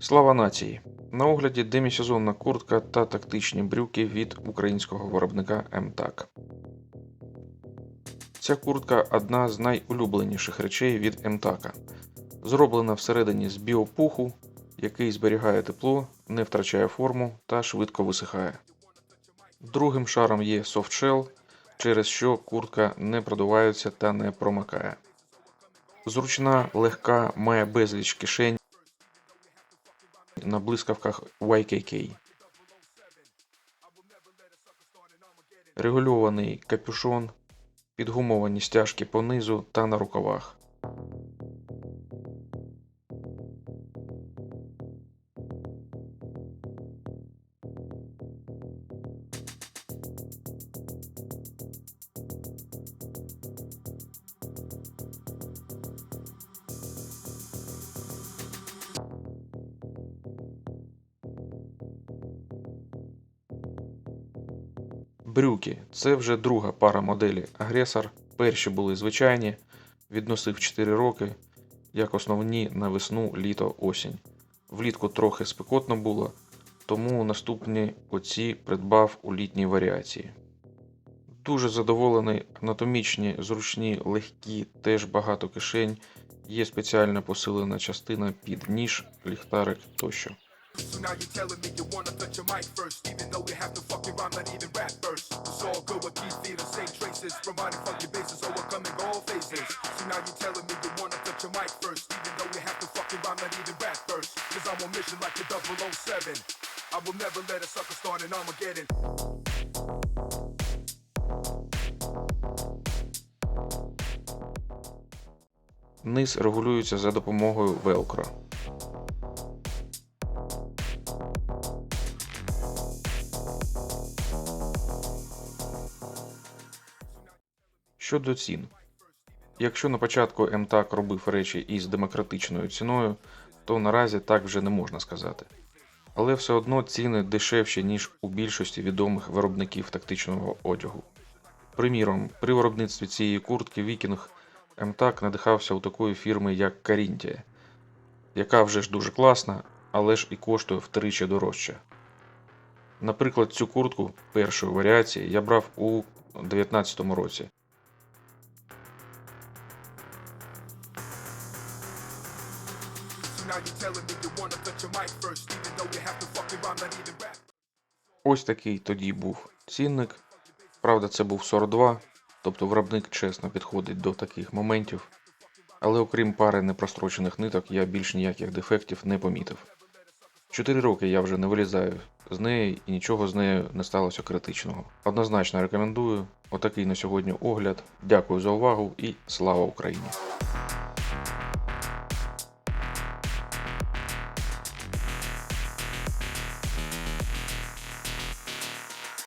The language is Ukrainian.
Слава нації! На огляді демісезонна куртка та тактичні брюки від українського виробника МТАК. Ця куртка одна з найулюбленіших речей від МТАКа. Зроблена всередині з біопуху, який зберігає тепло, не втрачає форму та швидко висихає. Другим шаром є софтшел, через що куртка не продувається та не промикає. Зручна, легка, має безліч кишень на блискавках YKK. Регульований капюшон, підгумовані стяжки по низу та на рукавах. Брюки це вже друга пара моделі Агресор. Перші були звичайні, відносив 4 роки, як основні на весну, літо, осінь. Влітку трохи спекотно було, тому наступні оці придбав у літній варіації. Дуже задоволений, анатомічні, зручні, легкі, теж багато кишень. Є спеціально посилена частина під ніж, ліхтарик тощо. So traces, providing funky bases, overcoming all phases. So now you're telling me you wanna touch your mic first, even though we have to fucking rhyme, not even rap first. Cause I'm on mission like the 007. I will never let a sucker start an Armageddon. Низ регулюється за допомогою велкро. Щодо цін. Якщо на початку МТАК робив речі із демократичною ціною, то наразі так вже не можна сказати. Але все одно ціни дешевші, ніж у більшості відомих виробників тактичного одягу. Приміром, при виробництві цієї куртки Вікінг МТАК надихався у такої фірми, як Карінтія, яка вже ж дуже класна, але ж і коштує втричі дорожче. Наприклад, цю куртку першої варіації я брав у 2019 році. Ось такий тоді був цінник. Правда, це був 42, тобто виробник чесно підходить до таких моментів. Але окрім пари непрострочених ниток, я більш ніяких дефектів не помітив. Чотири роки я вже не вилізаю з неї і нічого з нею не сталося критичного. Однозначно рекомендую. Отакий на сьогодні огляд. Дякую за увагу і слава Україні!